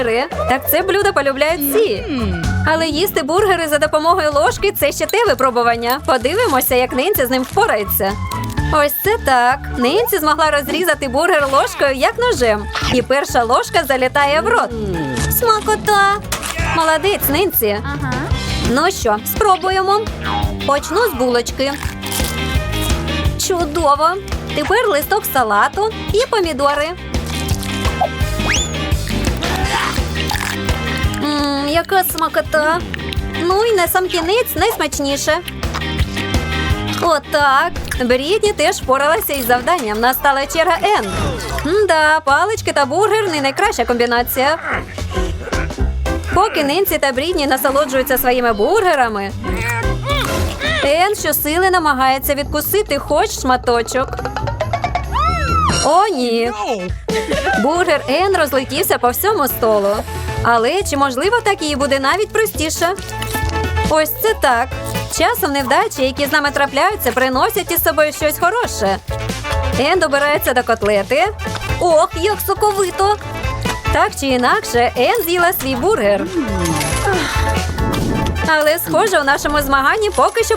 бургери. Так це блюдо полюбляють всі. Але їсти бургери за допомогою ложки це ще те випробування. Подивимося, як Нинці з ним впорається. Ось це так. Нинці змогла розрізати бургер ложкою, як ножем. І перша ложка залітає в рот. Смакота! Молодець, Нинці. Ну що, спробуємо. Почну з булочки. Чудово! Тепер листок салату і помідори. Яка смакота. Ну і на сам кінець найсмачніше. Отак. Брідні теж впоралася із завданням. Настала черга Н. Да, палички та бургер не найкраща комбінація. Поки Нинці та Брідні насолоджуються своїми бургерами, Ен щосили намагається відкусити хоч шматочок. О, ні. Бургер Ен розлетівся по всьому столу. Але чи можливо так їй буде навіть простіше? Ось це так. Часом невдачі, які з нами трапляються, приносять із собою щось хороше. Ен добирається до котлети. Ох, як соковито! Так чи інакше, Ен з'їла свій бургер. Але, схоже, у нашому змаганні поки що